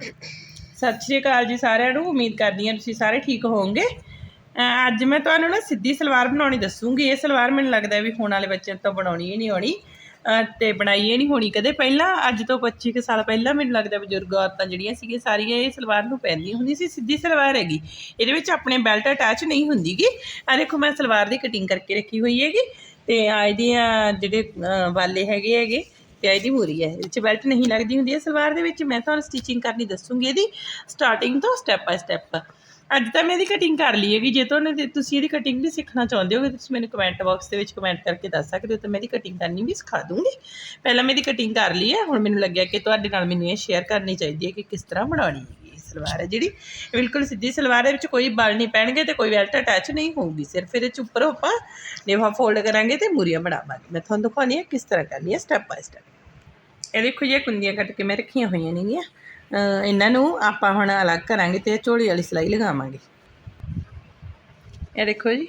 ਸਤਿ ਸ਼੍ਰੀ ਅਕਾਲ ਜੀ ਸਾਰਿਆਂ ਨੂੰ, ਉਮੀਦ ਕਰਦੀ ਹਾਂ ਤੁਸੀਂ ਸਾਰੇ ਠੀਕ ਹੋਵੋਗੇ। ਅੱਜ ਮੈਂ ਤੁਹਾਨੂੰ ਨਾ ਸਿੱਧੀ ਸਲਵਾਰ ਬਣਾਉਣੀ ਦੱਸੂਗੀ। ਇਹ ਸਲਵਾਰ ਮੈਨੂੰ ਲੱਗਦਾ ਵੀ ਹੁਣ ਵਾਲੇ ਬੱਚਿਆਂ ਤੋਂ ਬਣਾਉਣੀ ਹੀ ਨਹੀਂ ਹੋਣੀ। ਅਹ ਤੇ ਬਣਾਈ ਇਹ ਨਹੀਂ ਹੋਣੀ ਕਦੇ। ਪਹਿਲਾਂ, ਅੱਜ ਤੋਂ 25 ਕੁ ਸਾਲ ਪਹਿਲਾਂ ਮੈਨੂੰ ਲੱਗਦਾ ਬਜ਼ੁਰਗ ਔਰਤਾਂ ਜਿਹੜੀਆਂ ਸੀਗੀਆਂ, ਸਾਰੀਆਂ ਇਹ ਸਲਵਾਰ ਨੂੰ ਪਹਿਨਦੀਆਂ ਹੁੰਦੀਆਂ ਸੀ, ਸਿੱਧੀ ਸਲਵਾਰ ਹੈਗੀ। ਇਹਦੇ ਵਿੱਚ ਆਪਣੇ ਬੈਲਟ ਅਟੈਚ ਨਹੀਂ ਹੁੰਦੀਗੀ ਆ ਦੇਖੋ, ਮੈਂ ਸਲਵਾਰ ਦੀ ਕਟਿੰਗ ਕਰਕੇ ਰੱਖੀ ਹੋਈ ਹੈਗੀ। ਤੇ ਆ ਇਹਦੀਆਂ ਜਿਹੜੇ ਵਾਲੇ ਹੈਗੇ ਹੈਗੇ ਤੇ ਇਹਦੀ ਮੂਰੀ ਹੈ। ਇਹ 'ਚ ਬੈਲਟ ਨਹੀਂ ਲੱਗਦੀ ਹੁੰਦੀ ਹੈ ਸਲਵਾਰ ਦੇ ਵਿੱਚ। ਮੈਂ ਤੁਹਾਨੂੰ ਸਟਿਚਿੰਗ ਕਰਨੀ ਦੱਸੂਗੀ ਇਹਦੀ। ਸਟਾਰਟਿੰਗ ਤੋਂ ਸਟੈਪ ਬਾਏ ਸਟੈਪ ਅੱਜ ਤਾਂ ਮੈਂ ਇਹਦੀ ਕਟਿੰਗ ਕਰ ਲਈ ਹੈਗੀ। ਜੇ ਤੁਹਾਨੂੰ ਤੁਸੀਂ ਇਹਦੀ ਕਟਿੰਗ ਵੀ ਸਿੱਖਣਾ ਚਾਹੁੰਦੇ ਹੋ ਤੁਸੀਂ ਮੈਨੂੰ ਕਮੈਂਟ ਬਾਕਸ ਦੇ ਵਿੱਚ ਕਮੈਂਟ ਕਰਕੇ ਦੱਸ ਸਕਦੇ ਹੋ, ਤਾਂ ਮੈਂ ਇਹਦੀ ਕਟਿੰਗ ਕਰਨੀ ਵੀ ਸਿਖਾ ਦੂੰਗੀ। ਪਹਿਲਾਂ ਮੈਂ ਇਹਦੀ ਕਟਿੰਗ ਕਰ ਲਈ ਹੈ। ਹੁਣ ਮੈਨੂੰ ਲੱਗਿਆ ਕਿ ਤੁਹਾਡੇ ਨਾਲ ਮੈਨੂੰ ਇਹ ਸ਼ੇਅਰ ਕਰਨੀ ਚਾਹੀਦੀ ਹੈ ਕਿ ਕਿਸ ਤਰ੍ਹਾਂ ਬਣਾਉਣੀ ਹੈ। ਸਲਵਾਰ ਹੈ। ਜਿਹੜੀ ਇਹ ਬਿਲਕੁਲ ਸਿੱਧੀ ਸਲਵਾਰ ਦੇ ਵਿੱਚ ਕੋਈ ਬਲ ਨਹੀਂ ਪੈਣਗੇ ਤੇ ਕੋਈ ਬੈਲਟ ਅਟੈਚ ਨਹੀਂ ਹੋਊਗੀ। ਸਿਰਫ ਇਹਦੇ ਚ ਉੱਪਰ ਆਪਾਂ ਲੇਵਾ ਫੋਲਡ ਕਰਾਂਗੇ ਤੇ ਮੂਰੀਆਂ ਬਣਾਵਾਂਗੇ। ਮੈਂ ਤੁਹਾਨੂੰ ਦਿਖਾਉਣੀ ਹੈ ਕਿਸ ਤਰ੍ਹਾਂ ਕਰਨੀ ਹੈ ਸਟੈਪ ਬਾਏ ਸਟੈਪ ਇਹ ਦੇਖੋ ਜੀ ਕੁੰਦੀਆਂ ਕੱਟ ਕੇ ਮੈਂ ਰੱਖੀਆਂ ਹੋਈਆਂ ਨੇਗੀਆਂ। ਇਹਨਾਂ ਨੂੰ ਆਪਾਂ ਹੁਣ ਅਲੱਗ ਕਰਾਂਗੇ ਤੇ ਝੋਲੀ ਵਾਲੀ ਸਿਲਾਈ ਲਗਾਵਾਂਗੇ। ਇਹ ਦੇਖੋ ਜੀ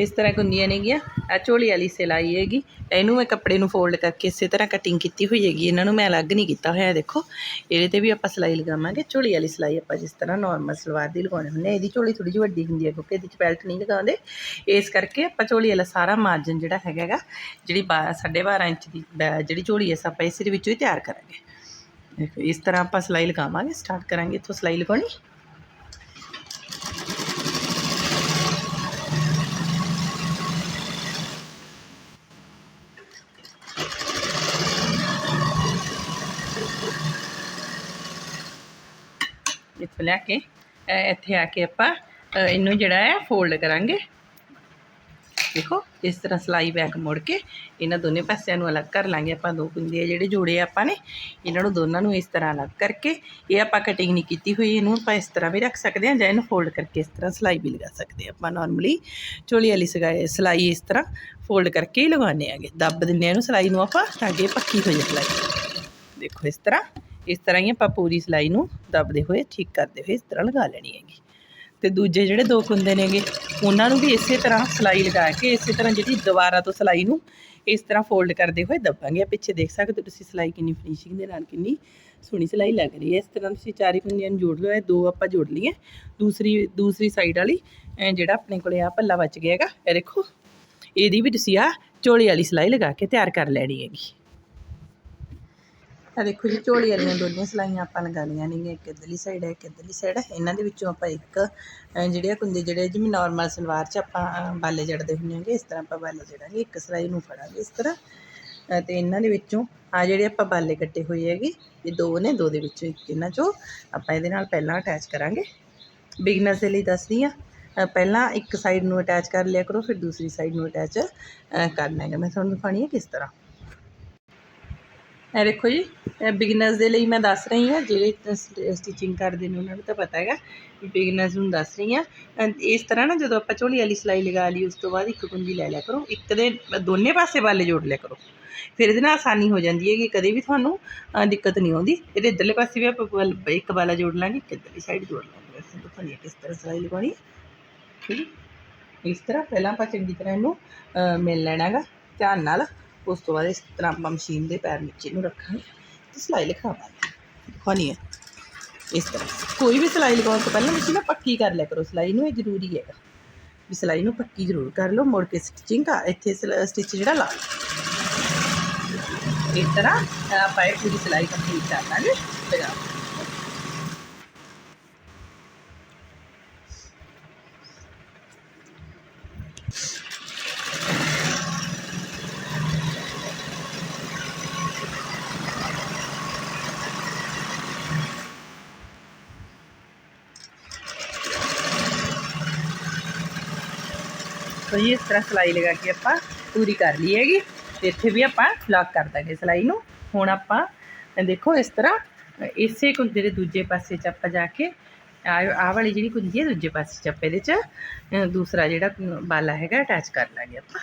ਇਸ ਤਰ੍ਹਾਂ ਕੁੰਦੀਆਂ ਨੇਗੀਆਂ। ਆ ਝੋਲੀ ਵਾਲੀ ਸਿਲਾਈ ਹੈਗੀ। ਇਹਨੂੰ ਮੈਂ ਕੱਪੜੇ ਨੂੰ ਫੋਲਡ ਕਰਕੇ ਇਸੇ ਤਰ੍ਹਾਂ ਕਟਿੰਗ ਕੀਤੀ ਹੋਈ ਹੈਗੀ। ਇਹਨਾਂ ਨੂੰ ਮੈਂ ਅਲੱਗ ਨਹੀਂ ਕੀਤਾ ਹੋਇਆ ਦੇਖੋ। ਇਹਦੇ ਤੇ ਵੀ ਆਪਾਂ ਸਿਲਾਈ ਲਗਾਵਾਂਗੇ। ਝੋਲੀ ਵਾਲੀ ਸਿਲਾਈ ਆਪਾਂ ਜਿਸ ਤਰ੍ਹਾਂ ਨਾਰਮਲ ਸਲਵਾਰ ਦੀ ਲਗਾਉਣੇ ਹੁੰਦੇ ਇਹਦੀ ਝੋਲੀ ਥੋੜੀ ਜਿਹੀ ਵੱਡੀ ਹੁੰਦੀ ਹੈ ਕਿਉਂਕਿ ਇਹਦੇ ਚ ਬੈਲਟ ਨਹੀਂ ਲਗਾਉਂਦੇ। ਇਸ ਕਰਕੇ ਆਪਾਂ ਝੋਲੀ ਵਾਲਾ ਸਾਰਾ ਮਾਰਜਨ ਜਿਹੜਾ ਹੈਗਾ ਗਾ, ਜਿਹੜੀ 12.5 ਇੰਚ ਦੀ ਬੈ- ਜਿਹੜੀ ਝੋਲੀ ਹੈ ਆਪਾਂ ਇਸੇ ਦੇ ਵਿੱਚੋਂ ਹੀ ਤਿਆਰ ਕਰਾਂਗੇ। ਦੇਖੋ ਇਸ ਤਰ੍ਹਾਂ ਆਪਾਂ ਸਿਲਾਈ ਲਗਾਵਾਂਗੇ ਸਟਾਰਟ ਕਰਾਂਗੇ ਇੱਥੋਂ ਸਿਲਾਈ ਲਗਾਉਣੀ। ਇੱਥੋਂ ਲੈ ਕੇ ਇੱਥੇ ਆ ਕੇ ਆਪਾਂ ਇਹਨੂੰ ਜਿਹੜਾ ਹੈ ਫੋਲਡ ਕਰਾਂਗੇ। ਦੇਖੋ, ਇਸ ਤਰ੍ਹਾਂ ਸਲਾਈ ਬੈਕ ਮੋੜ ਕੇ ਇਹਨਾਂ ਦੋਨੇ ਪਾਸਿਆਂ ਨੂੰ ਅਲੱਗ ਕਰ ਲਾਂਗੇ ਆਪਾਂ, ਦੋ ਕੁੰਦੇ ਜਿਹੜੇ ਜੋੜੇ ਆਪਾਂ ਨੇ, ਇਹਨਾਂ ਨੂੰ ਦੋਨਾਂ ਨੂੰ ਇਸ ਤਰ੍ਹਾਂ ਅਲੱਗ ਕਰਕੇ, ਇਹ ਆਪਾਂ ਕਟਿੰਗ ਨਹੀਂ ਕੀਤੀ ਹੋਈ, ਇਹਨੂੰ ਆਪਾਂ ਇਸ ਤਰ੍ਹਾਂ ਵੀ ਰੱਖ ਸਕਦੇ ਹਾਂ ਜਾਂ ਇਹਨੂੰ ਫੋਲਡ ਕਰਕੇ ਇਸ ਤਰ੍ਹਾਂ ਸਲਾਈ ਵੀ ਲਗਾ ਸਕਦੇ ਹਾਂ ਆਪਾਂ ਨਾਰਮਲੀ ਚੋਲੀ ਵਾਲੀ ਸਗਾਈ ਸਲਾਈ ਇਸ ਤਰ੍ਹਾਂ ਫੋਲਡ ਕਰਕੇ ਹੀ ਲਗਾਉਂਦੇ ਆਂਗੇ। ਦੱਬ ਦਿੰਦੇ ਹਾਂ ਇਹਨੂੰ ਸਲਾਈ ਨੂੰ ਆਪਾਂ, ਤਾਂ ਕਿ ਪੱਕੀ ਹੋ ਜਾਏ ਸਲਾਈ। ਦੇਖੋ ਇਸ ਤਰ੍ਹਾਂ। ਇਸ ਤਰ੍ਹਾਂ ਹੀ ਆਪਾਂ ਪੂਰੀ ਸਿਲਾਈ ਨੂੰ ਦੱਬਦੇ ਹੋਏ, ਠੀਕ ਕਰਦੇ ਹੋਏ ਇਸ ਤਰ੍ਹਾਂ ਲਗਾ ਲੈਣੀ ਹੈਗੀ। ਤੇ ਦੂਜੇ ਜਿਹੜੇ ਦੋ ਕੁੰਦੇ ਨੇਗੇ, ਉਹਨਾਂ ਨੂੰ ਵੀ ਇਸੇ ਤਰ੍ਹਾਂ ਸਿਲਾਈ ਲਗਾ ਕੇ, ਇਸੇ ਤਰ੍ਹਾਂ ਜਿਹੜੀ ਦੁਬਾਰਾ ਤੋਂ ਸਿਲਾਈ ਨੂੰ ਇਸ ਤਰ੍ਹਾਂ ਫੋਲਡ ਕਰਦੇ ਹੋਏ ਦੱਬਾਂਗੇ। ਆ ਪਿੱਛੇ ਦੇਖ ਸਕਦੇ ਹੋ ਤੁਸੀਂ ਸਿਲਾਈ ਕਿੰਨੀ ਫਿਨਿਸ਼ਿੰਗ ਦੇ ਨਾਲ ਕਿੰਨੀ ਸੋਹਣੀ ਸਿਲਾਈ ਲੱਗ ਰਹੀ ਹੈ। ਇਸ ਤਰ੍ਹਾਂ ਤੁਸੀਂ ਚਾਰੇ ਕੁੰਦੀਆਂ ਨੂੰ ਜੋੜ ਲਓ, ਇਹ ਦੋ ਆਪਾਂ ਜੋੜ ਲਈਏ। ਦੂਸਰੀ ਦੂਸਰੀ ਸਾਈਡ ਵਾਲੀ ਜਿਹੜਾ ਆਪਣੇ ਕੋਲੇ ਆ ਪੱਲਾ ਬਚ ਗਿਆ ਹੈਗਾ, ਇਹ ਦੇਖੋ, ਇਹਦੀ ਵੀ ਤੁਸੀਂ ਆ ਝੋਲੀ ਵਾਲੀ ਸਿਲਾਈ ਲਗਾ ਕੇ ਤਿਆਰ ਕਰ ਲੈਣੀ ਹੈਗੀ। ਆ ਦੇਖੋ ਜੀ ਝੋਲੀ ਵਾਲੀਆਂ ਦੋਨੀਆਂ ਸਲਾਈਆਂ ਆਪਾਂ ਲਗਾ ਲਈਆਂ ਨੇ ਇੱਕ ਇੱਧਰਲੀ ਸਾਈਡ ਹੈ ਇੱਕ ਇੱਧਰਲੀ ਸਾਈਡ ਹੈ ਇਹਨਾਂ ਦੇ ਵਿੱਚੋਂ ਆਪਾਂ ਇੱਕ ਜਿਹੜੇ ਆ ਕੁੰਦੇ ਜਿਹੜੇ ਜਿਵੇਂ ਨਾਰਮਲ ਸਲਵਾਰ 'ਚ ਆਪਾਂ ਬਾਲੇ ਜੜਦੇ ਹੁੰਦੇ ਹਾਂਗੇ, ਇਸ ਤਰ੍ਹਾਂ ਆਪਾਂ ਬਾਲੇ ਜੜਾਂਗੇ, ਇੱਕ ਸਲਾਈ ਨੂੰ ਫੜਾਂਗੇ ਇਸ ਤਰ੍ਹਾਂ। ਅਹ ਤੇ ਇਹਨਾਂ ਦੇ ਵਿੱਚੋਂ ਆ ਜਿਹੜੇ ਆਪਾਂ ਬਾਲੇ ਕੱਟੇ ਹੋਏ ਹੈਗੇ, ਇਹ ਦੋ ਨੇ, ਦੋ ਦੇ ਵਿੱਚੋਂ ਇੱਕ ਇਹਨਾਂ 'ਚੋਂ। ਆਪਾਂ ਇਹਦੇ ਨਾਲ ਪਹਿਲਾਂ ਅਟੈਚ ਕਰਾਂਗੇ। ਬਿਗਨਰਸ ਦੇ ਲਈ ਦੱਸਦੀ ਆ ਪਹਿਲਾਂ ਇੱਕ ਸਾਈਡ ਨੂੰ ਅਟੈਚ ਕਰ ਲਿਆ ਕਰੋ, ਫਿਰ ਦੂਸਰੀ ਸਾਈਡ ਨੂੰ ਅਟੈਚ ਕਰਨਾ ਹੈਗਾ। ਮੈਂ ਤੁਹਾਨੂੰ ਦਿਖਾਣੀ ਹੈ ਕਿਸ ਤਰ੍ਹਾਂ। ਇਹ ਦੇਖੋ ਜੀ ਬਿਗਨਰਸ ਦੇ ਲਈ ਮੈਂ ਦੱਸ ਰਹੀ ਹਾਂ, ਜਿਹੜੇ ਸਟਿਚਿੰਗ ਕਰਦੇ ਨੇ ਉਹਨਾਂ ਨੂੰ ਤਾਂ ਪਤਾ ਹੈਗਾ ਬਿਗਨਰਸ ਨੂੰ ਦੱਸ ਰਹੀ ਹਾਂ। ਇਸ ਤਰ੍ਹਾਂ ਨਾ ਜਦੋਂ ਆਪਾਂ ਝੋਲੀ ਵਾਲੀ ਸਿਲਾਈ ਲਗਾ ਲਈ, ਉਸ ਤੋਂ ਬਾਅਦ ਇੱਕ ਕੁੰਜੀ ਲੈ ਲਿਆ ਕਰੋ, ਇੱਕ ਦੇ ਦੋਨੇ ਪਾਸੇ ਵਾਲੇ ਜੋੜ ਲਿਆ ਕਰੋ। ਫਿਰ ਇਹਦੇ ਨਾਲ ਆਸਾਨੀ ਹੋ ਜਾਂਦੀ ਹੈ ਕਿ ਕਦੇ ਵੀ ਤੁਹਾਨੂੰ ਦਿੱਕਤ ਨਹੀਂ ਆਉਂਦੀ। ਇਹਦੇ ਇੱਧਰਲੇ ਪਾਸੇ ਵੀ ਆਪਾਂ ਵੱਲ- ਇੱਕ ਵਾਲਾ ਜੋੜ ਲਾਂਗੇ, ਇੱਕ ਇੱਧਰਲੀ ਸਾਈਡ ਜੋੜ ਲਾਂਗੇ। ਵੈਸੇ ਦਿਖਾਉਣੀ ਕਿਸ ਤਰ੍ਹਾਂ ਸਿਲਾਈ ਲਗਾਉਣੀ ਹੈ। ਠੀਕ ਹੈ ਇਸ ਤਰ੍ਹਾਂ ਪਹਿਲਾਂ ਆਪਾਂ ਚੰਗੀ ਤਰ੍ਹਾਂ ਇਹਨੂੰ ਮਿਲ ਲੈਣਾ ਹੈਗਾ, ਧਿਆਨ ਨਾਲ। ਉਸ ਤੋਂ ਬਾਅਦ ਇਸ ਤਰ੍ਹਾਂ ਆਪਾਂ ਮਸ਼ੀਨ ਦੇ ਪੈਰ ਨੀਚੇ ਨੂੰ ਰੱਖਾਂਗੇ ਤੇ ਸਿਲਾਈ ਲਿਖਾਵਾਂਗੇ। ਦਿਖਾਉਣੀ ਹੈ ਇਸ ਤਰ੍ਹਾਂ। ਕੋਈ ਵੀ ਸਿਲਾਈ ਲਗਾਉਣ ਤੋਂ ਪਹਿਲਾਂ ਤੁਸੀਂ ਨਾ ਪੱਕੀ ਕਰ ਲਿਆ ਕਰੋ। ਸਿਲਾਈ ਨੂੰ ਇਹ ਜ਼ਰੂਰੀ ਹੈਗਾ ਵੀ ਸਿਲਾਈ ਨੂੰ ਪੱਕੀ ਜ਼ਰੂਰ ਕਰ ਲਓ। ਮੁੜ ਕੇ ਸਟਿਚਿੰਗ ਕਰ ਇੱਥੇ ਸਟਿਚ ਜਿਹੜਾ ਲਾ ਲਓ। ਇਸ ਤਰ੍ਹਾਂ ਆਪਾਂ ਇਹ ਪੂਰੀ ਸਿਲਾਈ ਕੰਪਲੀਟ ਕਰ ਲਾਂਗੇ। ਲਗਾ ਦੇਖੋ ਜੀ, ਇਸ ਤਰ੍ਹਾਂ ਸਲਾਈ ਲਗਾ ਕੇ ਆਪਾਂ ਪੂਰੀ ਕਰ ਲਈ ਹੈਗੀ। ਤੇ ਇੱਥੇ ਵੀ ਆਪਾਂ ਲੌਕ ਕਰ ਦਾਂਗੇ ਸਲਾਈ ਨੂੰ। ਹੁਣ ਆਪਾਂ ਦੇਖੋ ਇਸ ਤਰ੍ਹਾਂ ਇਸੇ ਕੁੰਜੇ ਦੇ ਦੂਜੇ ਪਾਸੇ 'ਚ ਆਪਾਂ ਜਾ ਕੇ ਆ ਆਹ ਵਾਲੀ ਜਿਹੜੀ ਕੁੰਜੀ ਹੈ ਦੂਜੇ ਪਾਸੇ 'ਚ ਆਪਾਂ ਇਹਦੇ 'ਚ ਦੂਸਰਾ ਜਿਹੜਾ ਬਾਲਾ ਹੈਗਾ ਅਟੈਚ ਕਰ ਲਾਂਗੇ ਆਪਾਂ।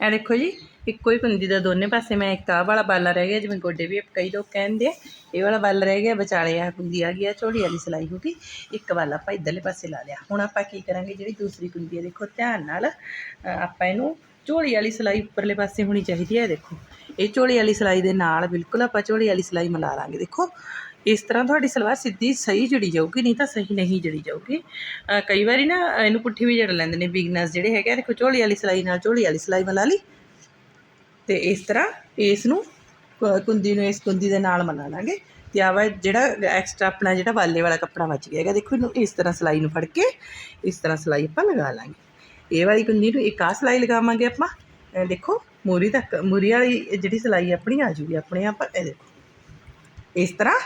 ਇਹ ਦੇਖੋ ਜੀ ਇੱਕੋ ਹੀ ਕੁੰਦੀ ਦਾ ਦੋਨੇ ਪਾਸੇ ਮੈਂ ਇੱਕ ਆਹ ਵਾਲਾ ਬਾਲਾ ਰਹਿ ਗਿਆ ਜਿਵੇਂ ਗੋਡੇ ਵੀ ਕਈ ਲੋਕ ਕਹਿੰਦੇ ਆ ਇਹ ਵਾਲਾ ਬਾਲਾ ਰਹਿ ਗਿਆ ਵਿਚਾਲੇ ਆ ਕੁੰਦੀ ਆ ਗਈ ਆ ਝੋਲੀ ਵਾਲੀ ਸਿਲਾਈ ਹੋ ਗਈ ਇੱਕ ਵਾਲਾ ਆਪਾਂ ਇੱਧਰਲੇ ਪਾਸੇ ਲਾ ਲਿਆ। ਹੁਣ ਆਪਾਂ ਕੀ ਕਰਾਂਗੇ ਜਿਹੜੀ ਦੂਸਰੀ ਕੁੰਦੀ ਹੈ ਦੇਖੋ ਧਿਆਨ ਨਾਲ ਆਪਾਂ ਇਹਨੂੰ ਝੋਲੀ ਵਾਲੀ ਸਿਲਾਈ ਉੱਪਰਲੇ ਪਾਸੇ ਹੋਣੀ ਚਾਹੀਦੀ ਹੈ ਦੇਖੋ। ਇਹ ਝੋਲੀ ਵਾਲੀ ਸਿਲਾਈ ਦੇ ਨਾਲ ਬਿਲਕੁਲ ਆਪਾਂ ਝੋਲੀ ਵਾਲੀ ਸਿਲਾਈ ਮਿਲਾ ਲਾਂਗੇ ਦੇਖੋ। ਇਸ ਤਰ੍ਹਾਂ ਤੁਹਾਡੀ ਸਲਵਾਰ ਸਿੱਧੀ ਸਹੀ ਜੜੀ ਜਾਊਗੀ ਨਹੀਂ ਤਾਂ ਸਹੀ ਨਹੀਂ ਜੜੀ ਜਾਊਗੀ। ਕਈ ਵਾਰੀ ਨਾ ਇਹਨੂੰ ਪੁੱਠੀ ਵੀ ਜੜ ਲੈਂਦੇ ਨੇ ਬਿਗਨਰਸ ਜਿਹੜੇ ਹੈਗੇ ਆ, ਦੇਖੋ ਝੋਲੀ ਵਾਲੀ ਸਿਲਾਈ ਨਾਲ ਝੋਲੀ ਵਾਲੀ ਸਿਲਾਈ ਮਿਲਾ ਲਈ ਤੇ ਇਸ ਤਰ੍ਹਾਂ ਇਸ ਨੂੰ ਕੁੰਦੀ ਨੂੰ ਇਸ ਕੁੰਦੀ ਦੇ ਨਾਲ ਮਿਲਾ ਲਾਂਗੇ। ਤੇ ਆ ਵਾ ਜਿਹੜਾ ਐਕਸਟਰਾ ਆਪਣਾ ਜਿਹੜਾ ਵਾਲੇ ਵਾਲਾ ਕੱਪੜਾ ਬਚ ਗਿਆ ਹੈਗਾ, ਦੇਖੋ ਇਹਨੂੰ ਇਸ ਤਰ੍ਹਾਂ ਸਿਲਾਈ ਨੂੰ ਫੜ ਕੇ ਇਸ ਤਰ੍ਹਾਂ ਸਿਲਾਈ ਆਪਾਂ ਲਗਾ ਲਾਂਗੇ। ਇਹ ਵਾਲੀ ਕੁੰਦੀ ਨੂੰ ਇੱਕ ਆ ਸਿਲਾਈ ਲਗਾਵਾਂਗੇ ਆਪਾਂ। ਦੇਖੋ, ਮੂਰੀ ਤੱਕ, ਮੂਰੀ ਵਾਲੀ ਜਿਹੜੀ ਸਿਲਾਈ ਆਪਣੀ ਆ ਜੂਗੀ, ਆਪਣੇ ਆਪ ਇਹ ਦੇਖੋ। ਇਸ ਤਰ੍ਹਾਂ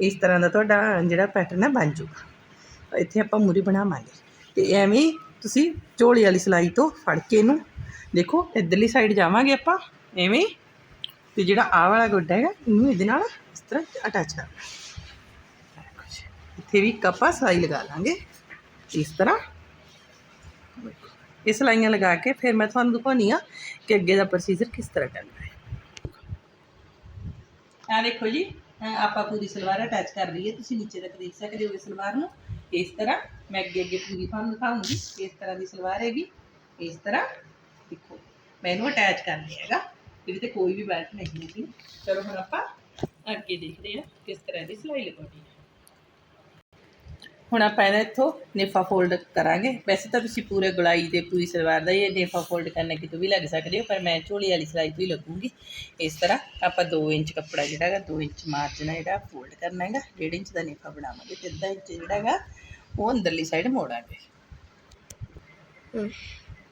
ਇਸ ਤਰ੍ਹਾਂ ਦਾ ਤੁਹਾਡਾ ਜਿਹੜਾ ਪੈਟਰਨ ਹੈ ਬਣ ਜੂਗਾ। ਇੱਥੇ ਆਪਾਂ ਮੂਰੀ ਬਣਾਵਾਂਗੇ। ਤੇ ਐਵੇਂ ਤੁਸੀਂ ਝੋਲੀ ਵਾਲੀ ਸਿਲਾਈ ਤੋਂ ਫੜ ਕੇ ਇਹਨੂੰ ਦੇਖੋ, ਇੱਧਰਲੀ ਸਾਈਡ ਜਾਵਾਂਗੇ ਆਪਾਂ। ਐਵੇਂ ਹੀ। ਤੇ ਜਿਹੜਾ ਆਹ ਵਾਲਾ ਗੋਡਾ ਹੈਗਾ, ਇਹਨੂੰ ਇਹਦੇ ਨਾਲ ਇਸ ਤਰ੍ਹਾਂ ਅਟੈਚ ਕਰਨਾ ਦੇਖੋ ਇੱਥੇ ਵੀ ਇੱਕ ਆਪਾਂ ਸਿਲਾਈ ਲਗਾ ਲਾਂਗੇ। ਇਸ ਤਰ੍ਹਾਂ। ਇਹ ਸਿਲਾਈਆਂ ਲਗਾ ਕੇ ਫਿਰ ਮੈਂ ਤੁਹਾਨੂੰ ਦਿਖਾਉਣੀ ਆ ਕਿ ਅੱਗੇ ਦਾ ਪ੍ਰੋਸੀਜਰ ਕਿਸ ਤਰ੍ਹਾਂ ਕਰਨਾ ਹੈ। ਆ ਦੇਖੋ ਜੀ ਆਪਾਂ ਪੂਰੀ ਸਲਵਾਰ ਅਟੈਚ ਕਰ ਲਈ ਹੈ। ਤੁਸੀਂ ਨੀਚੇ ਤੱਕ ਦੇਖ ਸਕਦੇ ਹੋ ਇਸ ਸਲਵਾਰ ਨੂੰ। ਇਸ ਤਰ੍ਹਾਂ ਮੈਂ ਅੱਗੇ ਅੱਗੇ ਪੂਰੀ ਤੁਹਾਨੂੰ ਦਿਖਾਉਂਗੀ। ਇਸ ਤਰ੍ਹਾਂ ਦੀ ਸਲਵਾਰ ਹੈਗੀ। ਇਸ ਤਰ੍ਹਾਂ ਦੇਖੋ, ਮੈਂ ਇਹਨੂੰ ਅਟੈਚ ਕਰ ਲਿਆ ਹੈਗਾ। ਇਹਦੇ ਤੇ ਕੋਈ ਵੀ ਬੈਲਟ ਨਹੀਂ ਹੈਗੀ। ਚਲੋ ਹੁਣ ਆਪਾਂ ਅੱਗੇ ਦੇਖਦੇ ਹਾਂ ਕਿਸ ਤਰ੍ਹਾਂ ਦੀ ਸਿਲਾਈ ਲਗਾਉਣੀ ਹੈ। ਹੁਣ ਆਪਾਂ ਇਹਦਾ ਇੱਥੋਂ ਨੇਫਾ ਫੋਲਡ ਕਰਾਂਗੇ। ਵੈਸੇ ਤਾਂ ਤੁਸੀਂ ਪੂਰੇ ਗੁਲਾਈ ਦੇ ਪੂਰੀ ਸਲਵਾਰ ਦਾ ਇਹ ਨੇਫਾ ਫੋਲਡ ਕਰਨਾ ਕਿਤੋਂ ਵੀ ਲੱਗ ਸਕਦੇ ਹੋ ਪਰ ਮੈਂ ਝੋਲੀ ਵਾਲੀ ਸਿਲਾਈ ਤੋਂ ਹੀ ਲੱਗੂਗੀ। ਇਸ ਤਰ੍ਹਾਂ ਆਪਾਂ 2 ਇੰਚ ਕੱਪੜਾ ਜਿਹੜਾ ਹੈਗਾ 2 ਇੰਚ ਮਾਰਜਨ ਹੈ ਜਿਹੜਾ ਫੋਲਡ ਕਰਨਾ ਹੈਗਾ 1.5 ਇੰਚ ਦਾ ਨੇਫਾ ਬਣਾਵਾਂਗੇ ਤੇ ਅੱਧਾ ਇੰਚ ਜਿਹੜਾ ਹੈਗਾ ਉਹ ਅੰਦਰਲੀ ਸਾਈਡ ਮੋੜਾਂਗੇ।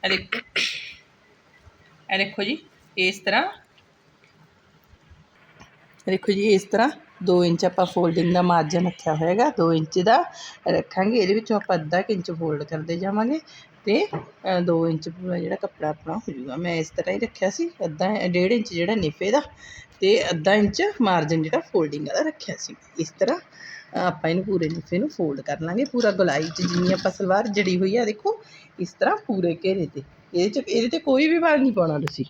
ਦੇਖੋ। ਇਹ ਦੇਖੋ ਜੀ ਇਸ ਤਰ੍ਹਾਂ। ਦੇਖੋ ਜੀ, ਇਸ ਤਰ੍ਹਾਂ 2 ਇੰਚ ਆਪਾਂ ਫੋਲਡਿੰਗ ਦਾ ਮਾਰਜਨ ਰੱਖਿਆ ਹੋਏਗਾ। 2 ਇੰਚ ਦਾ ਰੱਖਾਂਗੇ, ਇਹਦੇ ਵਿੱਚੋਂ ਆਪਾਂ ਅੱਧਾ ਕੁ ਇੰਚ ਫੋਲਡ ਕਰਦੇ ਜਾਵਾਂਗੇ ਤੇ 2 ਇੰਚ ਪੂਰਾ ਜਿਹੜਾ ਕੱਪੜਾ ਆਪਣਾ ਹੋ ਜਾਊਗਾ। ਮੈਂ ਇਸ ਤਰ੍ਹਾਂ ਹੀ ਰੱਖਿਆ ਸੀ, ਅੱਧਾ 1.5 ਇੰਚ ਜਿਹੜਾ ਨਿਫੇ ਦਾ ਤੇ ਅੱਧਾ ਇੰਚ ਮਾਰਜਨ ਜਿਹੜਾ ਫੋਲਡਿੰਗ ਦਾ ਰੱਖਿਆ ਸੀ। ਇਸ ਤਰ੍ਹਾਂ ਆਪਾਂ ਇਹਨੂੰ ਪੂਰੇ ਨਿਫੇ ਨੂੰ ਫੋਲਡ ਕਰ ਲਾਂਗੇ। ਪੂਰਾ ਗੁਲਾਈ 'ਚ ਜਿੰਨੀ ਆਪਾਂ ਸਲਵਾਰ ਜੜੀ ਹੋਈ ਆ, ਦੇਖੋ, ਇਸ ਤਰ੍ਹਾਂ ਪੂਰੇ ਘੇਰੇ ਤੇ। ਇਹਦੇ 'ਚ, ਇਹਦੇ ਤੇ ਕੋਈ ਵੀ ਵਾਲ ਨਹੀਂ ਪਾਉਣਾ ਤੁਸੀਂ।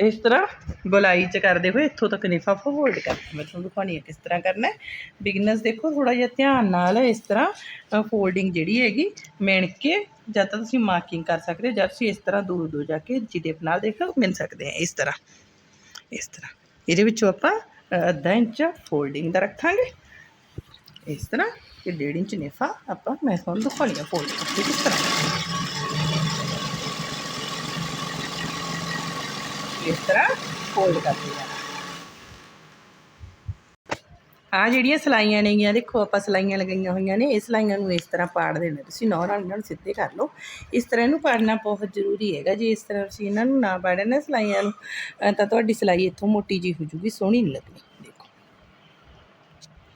ਇਸ ਤਰ੍ਹਾਂ ਗੋਲਾਈ ਚ ਕਰਦੇ ਹੋਏ ਇੱਥੋਂ ਤੱਕ ਨਿਫਾ ਫੋਲਡ ਕਰਨਾ ਮੈਂ ਤੁਹਾਨੂੰ ਦਿਖਾਉਣੀ ਹੈ ਕਿਸ ਤਰ੍ਹਾਂ ਕਰਨਾ ਹੈ। ਬਿਗਨਰਸ ਦੇਖੋ ਥੋੜਾ ਜਿਹਾ ਧਿਆਨ ਨਾਲ ਇਸ ਤਰ੍ਹਾਂ ਫੋਲਡਿੰਗ ਜਿਹੜੀ ਹੈਗੀ, ਮਿਣ ਕੇ ਜਾਂ ਤਾਂ ਤੁਸੀਂ ਮਾਰਕਿੰਗ ਕਰ ਸਕਦੇ ਹੋ ਜਾਂ ਤੁਸੀਂ ਇਸ ਤਰ੍ਹਾਂ ਦੂਰ ਦੂਰ ਜਾ ਕੇ ਜਿਹਦੇ ਨਾਲ ਦੇਖੋ ਮਿਲ ਸਕਦੇ ਆ। ਇਸ ਤਰ੍ਹਾਂ ਇਸ ਤਰ੍ਹਾਂ। ਇਹਦੇ ਵਿੱਚੋਂ ਆਪਾਂ ਅੱਧਾ ਇੰਚ ਫੋਲਡਿੰਗ ਦਾ ਰੱਖਾਂਗੇ। ਇਸ ਤਰ੍ਹਾਂ ਤੇ 1.5 ਇੰਚ ਨੇਫਾ ਆਪਾਂ, ਮੈਂ ਤੁਹਾਨੂੰ ਦਿਖਾਉਣੀ ਹੈ ਫੋਲਡ ਕਰਕੇ ਕਿਸ ਤਰ੍ਹਾਂ। ਇਸ ਤਰ੍ਹਾਂ ਫੋਲਡ ਕਰਦੇ ਜਾਣਾ ਆ ਜਿਹੜੀਆਂ ਸਲਾਈਆਂ ਨੇਗੀਆਂ, ਦੇਖੋ ਆਪਾਂ ਸਲਾਈਆਂ ਲਗਾਈਆਂ ਹੋਈਆਂ ਨੇ, ਇਹ ਸਲਾਈਆਂ ਨੂੰ ਇਸ ਤਰ੍ਹਾਂ ਪਾੜ ਦੇਣਾ। ਤੁਸੀਂ ਨੌ ਨਾਲ ਸਿੱਧੇ ਕਰ ਲਓ। ਇਸ ਤਰ੍ਹਾਂ ਇਹਨੂੰ ਪਾੜਨਾ ਬਹੁਤ ਜ਼ਰੂਰੀ ਹੈਗਾ। ਜੇ ਇਸ ਤਰ੍ਹਾਂ ਤੁਸੀਂ ਇਹਨਾਂ ਨੂੰ ਨਾ ਪਾੜਿਆ ਨਾ ਸਲਾਈਆਂ ਨੂੰ ਤਾਂ ਤੁਹਾਡੀ ਸਲਾਈ ਇੱਥੋਂ ਮੋਟੀ ਜੀ ਹੋ ਜੂਗੀ, ਸੋਹਣੀ ਨਹੀਂ ਲੱਗਣੀ। ਦੇਖੋ।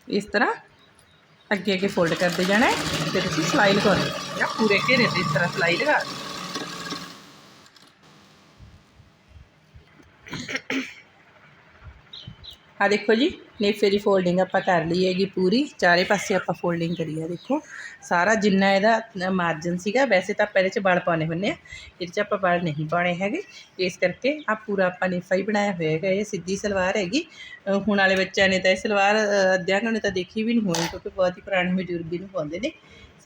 ਇਸ ਤਰ੍ਹਾਂ ਅੱਗੇ ਅੱਗੇ ਫੋਲਡ ਕਰਦੇ ਜਾਣਾ ਹੈ ਤੇ ਤੁਸੀਂ ਸਲਾਈ ਲਗਾਉਣੀ ਹੈ ਪੂਰੇ ਘੇਰੇ ਤੇ ਇਸ ਤਰ੍ਹਾਂ ਸਲਾਈ ਲਗਾ ਦਿਓ। ਆ ਦੇਖੋ ਜੀ ਨੇਫੇ ਦੀ ਫੋਲਡਿੰਗ ਆਪਾਂ ਕਰ ਲਈ ਹੈਗੀ ਪੂਰੀ। ਚਾਰੇ ਪਾਸੇ ਆਪਾਂ ਫੋਲਡਿੰਗ ਕਰੀ ਆ ਦੇਖੋ। ਸਾਰਾ ਜਿੰਨਾ ਇਹਦਾ ਮਾਰਜਨ ਸੀਗਾ ਵੈਸੇ ਤਾਂ ਆਪਾਂ ਇਹਦੇ 'ਚ ਬਲ ਪਾਉਣੇ ਹੁੰਦੇ ਆ। ਇਹਦੇ 'ਚ ਆਪਾਂ ਬਲ ਨਹੀਂ ਪਾਉਣੇ ਹੈਗੇ। ਇਸ ਕਰਕੇ ਆ ਪੂਰਾ ਆਪਾਂ ਨੇਫਾ ਹੀ ਬਣਾਇਆ ਹੋਇਆ ਹੈਗਾ ਇਹ ਸਿੱਧੀ ਸਲਵਾਰ ਹੈਗੀ। ਹੁਣ ਵਾਲੇ ਬੱਚਿਆਂ ਨੇ ਤਾਂ ਇਹ ਸਲਵਾਰ ਅ, ਅੱਧਿਆਂ ਨੇ ਤਾਂ ਦੇਖੀ ਵੀ ਨਹੀਂ ਹੋਣੀ ਕਿਉਂਕਿ ਬਹੁਤ ਹੀ ਪੁਰਾਣੇ ਬਜ਼ੁਰਗ ਨੂੰ ਪਾਉਂਦੇ ਨੇ।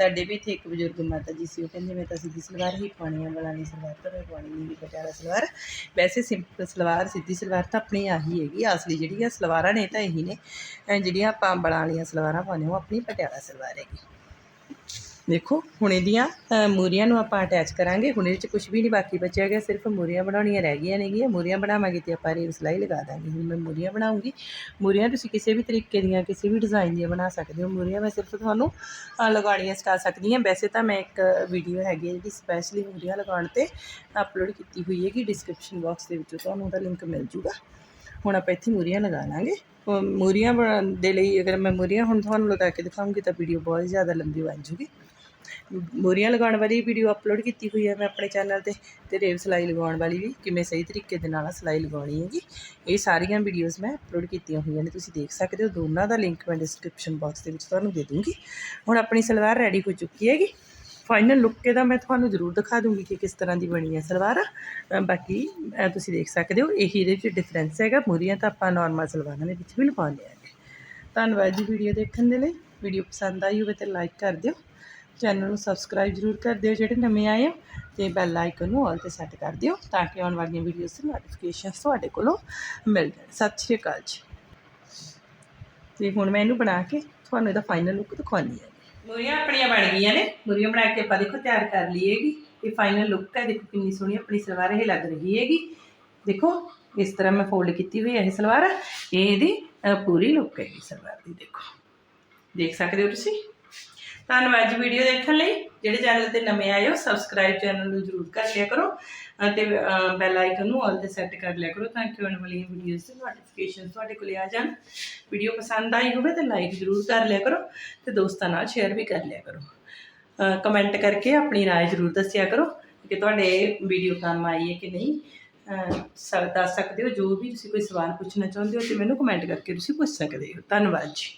ਸਾਡੇ ਵੀ ਇੱਥੇ ਇੱਕ ਬਜ਼ੁਰਗ ਮਾਤਾ ਜੀ ਸੀ, ਉਹ ਕਹਿੰਦੇ ਮੈਂ ਤਾਂ ਸਿੱਧੀ ਸਲਵਾਰ ਹੀ ਪਾਉਣੀ ਆ ਵਾਲੀ ਸਲਵਾਰ ਤਾਂ ਮੈਂ ਪਾਉਣੀ ਨਹੀਂ, ਪਟਿਆਲਾ ਸਲਵਾਰ। ਵੈਸੇ ਸਿੰਪਲ ਸਲਵਾਰ, ਸਿੱਧੀ ਸਲਵਾਰ ਤਾਂ ਆਪਣੀ ਆਹੀ ਹੈਗੀ, ਅਸਲੀ ਜਿਹੜੀਆਂ ਸਲਵਾਰਾਂ ਨੇ ਤਾਂ ਇਹੀ ਨੇ। ਜਿਹੜੀਆਂ ਆਪਾਂ ਅੰਬਲਾਂ ਵਾਲੀਆਂ ਸਲਵਾਰਾਂ ਪਾਉਂਦੇ ਹਾਂ, ਉਹ ਆਪਣੀ ਪਟਿਆਲਾ ਸਲਵਾਰ ਹੈਗੀ। ਦੇਖੋ ਹੁਣ ਇਹਦੀਆਂ ਅਹ, ਮੂਰੀਆਂ ਨੂੰ ਆਪਾਂ ਅਟੈਚ ਕਰਾਂਗੇ। ਹੁਣ ਇਹਦੇ ਵਿੱਚ ਕੁਝ ਵੀ ਨਹੀਂ ਬਾਕੀ ਬਚਿਆ ਗਿਆ ਸਿਰਫ ਮੂਰੀਆਂ ਬਣਾਉਣੀਆਂ ਰਹਿ ਗਈਆਂ ਨੇਗੀਆਂ। ਮੂਰੀਆਂ ਬਣਾਵਾਂਗੇ ਤੇ ਆਪਾਂ ਰੇਲ ਸਿਲਾਈ ਲਗਾ ਦਾਂਗੇ। ਹੁਣ ਮੈਂ ਮੂਰੀਆਂ ਬਣਾਉਂਗੀ। ਮੂਰੀਆਂ ਤੁਸੀਂ ਕਿਸੇ ਵੀ ਤਰੀਕੇ ਦੀਆਂ ਕਿਸੇ ਵੀ ਡਿਜ਼ਾਈਨ ਦੀਆਂ ਬਣਾ ਸਕਦੇ ਹੋ। ਮੂਰੀਆਂ ਮੈਂ ਸਿਰਫ ਤੁਹਾਨੂੰ ਲਗਾਉਣੀਆਂ ਸਿਖਾ ਸਕਦੀ ਹਾਂ। ਵੈਸੇ ਤਾਂ ਮੈਂ ਇੱਕ ਵੀਡੀਓ ਹੈਗੀ ਹੈ ਜਿਹੜੀ ਸਪੈਸ਼ਲੀ ਮੂਰੀਆਂ ਲਗਾਉਣ ਤੇ ਅਪਲੋਡ ਕੀਤੀ ਹੋਈ ਹੈਗੀ। ਡਿਸਕ੍ਰਿਪਸ਼ਨ ਬਾਕਸ ਦੇ ਵਿੱਚੋਂ ਤੁਹਾਨੂੰ ਉਹਦਾ ਲਿੰਕ ਮਿਲ ਜੂਗਾ। ਹੁਣ ਆਪਾਂ ਇੱਥੇ ਮੂਰੀਆਂ ਲਗਾ ਲਾਂਗੇ। ਮੂਰੀਆਂ ਬਣਾਉਣ ਦੇ ਲਈ ਅਗਰ ਮੈਂ ਮੂਰੀਆਂ ਹੁਣ ਤੁਹਾਨੂੰ ਲਗਾ ਕੇ ਦਿਖਾਉਂਗੀ ਤਾਂ ਵੀਡੀਓ ਬਹੁਤ ਜ਼ਿਆਦਾ ਲੰਬੀ ਬਣ ਜੂਗੀ। ਮੂਰੀਆਂ ਲਗਾਉਣ ਵਾਲੀ ਵੀਡੀਓ ਅਪਲੋਡ ਕੀਤੀ ਹੋਈ ਹੈ ਮੈਂ ਆਪਣੇ ਚੈਨਲ ਤੇ ਤੇ ਰੇਵ ਸਿਲਾਈ ਲਗਾਉਣ ਵਾਲੀ ਵੀ ਕਿਵੇਂ ਸਹੀ ਤਰੀਕੇ ਦੇ ਨਾਲ ਸਿਲਾਈ ਲਗਾਉਣੀ ਹੈਗੀ ਇਹ ਸਾਰੀਆਂ ਵੀਡੀਓਜ਼ ਮੈਂ ਅਪਲੋਡ ਕੀਤੀਆਂ ਹੋਈਆਂ ਨੇ, ਤੁਸੀਂ ਦੇਖ ਸਕਦੇ ਹੋ, ਦੋਨਾਂ ਦਾ ਲਿੰਕ ਮੈਂ ਡਿਸਕ੍ਰਿਪਸ਼ਨ ਬਾਕਸ ਦੇ ਵਿੱਚ ਤੁਹਾਨੂੰ ਦੇ ਦੂੰਗੀ। ਹੁਣ ਆਪਣੀ ਸਲਵਾਰ ਰੈਡੀ ਹੋ ਚੁੱਕੀ ਹੈਗੀ। ਫਾਈਨਲ ਲੁੱਕ ਇਹਦਾ ਮੈਂ ਤੁਹਾਨੂੰ ਜ਼ਰੂਰ ਦਿਖਾ ਦੂੰਗੀ ਕਿ ਕਿਸ ਤਰ੍ਹਾਂ ਦੀ ਬਣੀ ਹੈ ਸਲਵਾਰ। ਬਾਕੀ ਤੁਸੀਂ ਦੇਖ ਸਕਦੇ ਹੋ, ਇਹੀ ਇਹਦੇ ਵਿੱਚ ਡਿਫਰੈਂਸ ਹੈਗਾ। ਮੂਰੀਆਂ ਤਾਂ ਆਪਾਂ ਨਾਰਮਲ ਸਲਵਾਰਾਂ ਦੇ ਵਿੱਚ ਵੀ ਲਗਾਉਂਦੇ ਆਂਗੇ ਧੰਨਵਾਦ ਜੀ ਵੀਡੀਓ ਦੇਖਣ ਦੇ ਲਈ। ਵੀਡੀਓ ਪਸੰਦ ਆਈ ਹੋਵੇ ਤਾਂ ਲਾਈਕ ਕਰ ਦਿਓ। ਚੈਨਲ ਨੂੰ ਸਬਸਕ੍ਰਾਈਬ ਜ਼ਰੂਰ ਕਰ ਦਿਓ ਜਿਹੜੇ ਨਵੇਂ ਆਏ ਹੋ ਤੇ ਬੈਲ ਆਈਕਨ ਨੂੰ ਆਲ ਤੇ ਸੈੱਟ ਕਰ ਦਿਓ ਤਾਂ ਕਿ ਆਉਣ ਵਾਲੀਆਂ ਵੀਡੀਓਜ਼ ਦੀ ਨੋਟੀਫਿਕੇਸ਼ਨਸ ਤੁਹਾਡੇ ਕੋਲੋਂ ਮਿਲ ਜਾਣ। ਸਤਿ ਸ਼੍ਰੀ ਅਕਾਲ ਜੀ। ਤੇ ਹੁਣ ਮੈਂ ਇਹਨੂੰ ਬਣਾ ਕੇ ਤੁਹਾਨੂੰ ਇਹਦਾ ਫਾਈਨਲ ਲੁੱਕ ਦਿਖਾਉਣੀ ਹੈ ਮੂਰੀਆਂ ਆਪਣੀਆਂ ਬਣ ਗਈਆਂ ਨੇ। ਮੂਰੀਆਂ ਬਣਾ ਕੇ ਆਪਾਂ ਦੇਖੋ ਤਿਆਰ ਕਰ ਲਈਏਗੀ ਇਹ ਫਾਈਨਲ ਲੁੱਕ ਹੈ। ਦੇਖੋ ਕਿੰਨੀ ਸੋਹਣੀ ਆਪਣੀ ਸਲਵਾਰ ਇਹ ਲੱਗ ਰਹੀ ਹੈਗੀ। ਦੇਖੋ, ਇਸ ਤਰ੍ਹਾਂ ਮੈਂ ਫੋਲਡ ਕੀਤੀ ਹੋਈ ਹੈ ਇਹ ਸਲਵਾਰ। ਇਹ ਇਹਦੀ ਪੂਰੀ ਲੁੱਕ ਹੈਗੀ ਸਲਵਾਰ ਦੀ, ਦੇਖੋ। ਦੇਖ ਸਕਦੇ ਹੋ ਤੁਸੀਂ? ਧੰਨਵਾਦ ਜੀ ਵੀਡੀਓ ਦੇਖਣ ਲਈ ਜਿਹੜੇ ਚੈਨਲ ਤੇ ਨਵੇਂ ਆਏ ਹੋ ਸਬਸਕ੍ਰਾਈਬ ਚੈਨਲ ਨੂੰ ਜਰੂਰ ਕਰ ਲਿਆ ਕਰੋ ਅਤੇ ਬੈਲ ਆਈਕਨ ਨੂੰ ਆਲ ਤੇ ਸੈੱਟ ਕਰ ਲਿਆ ਕਰੋ ਤਾਂ ਕਿ ਆਉਣ ਵਾਲੀਆਂ ਵੀਡੀਓਜ਼ ਦੀ ਨੋਟੀਫਿਕੇਸ਼ਨ ਤੁਹਾਡੇ ਕੋਲ ਆ ਜਾਣ ਵੀਡੀਓ ਪਸੰਦ ਆਈ ਹੋਵੇ ਤਾਂ ਲਾਈਕ ਜਰੂਰ ਕਰ ਲਿਆ ਕਰੋ ਤੇ ਦੋਸਤਾਂ ਨਾਲ ਸ਼ੇਅਰ ਵੀ ਕਰ ਲਿਆ ਕਰੋ ਕਮੈਂਟ ਕਰਕੇ ਆਪਣੀ رائے ਜਰੂਰ ਦੱਸਿਆ ਕਰੋ ਕਿ ਤੁਹਾਡੇ ਵੀਡੀਓ ਕੰਮ ਆਈ ਹੈ ਕਿ ਨਹੀਂ ਅਹ, ਸ- ਦੱਸ ਸਕਦੇ ਹੋ ਜੋ ਵੀ ਤੁਸੀਂ ਕੋਈ ਸਵਾਲ ਪੁੱਛਣਾ ਚਾਹੁੰਦੇ ਹੋ ਤੇ ਮੈਨੂੰ ਕਮੈਂਟ ਕਰਕੇ ਤੁਸੀਂ ਪੁੱਛ ਸਕਦੇ ਹੋ ਧੰਨਵਾਦ ਜੀ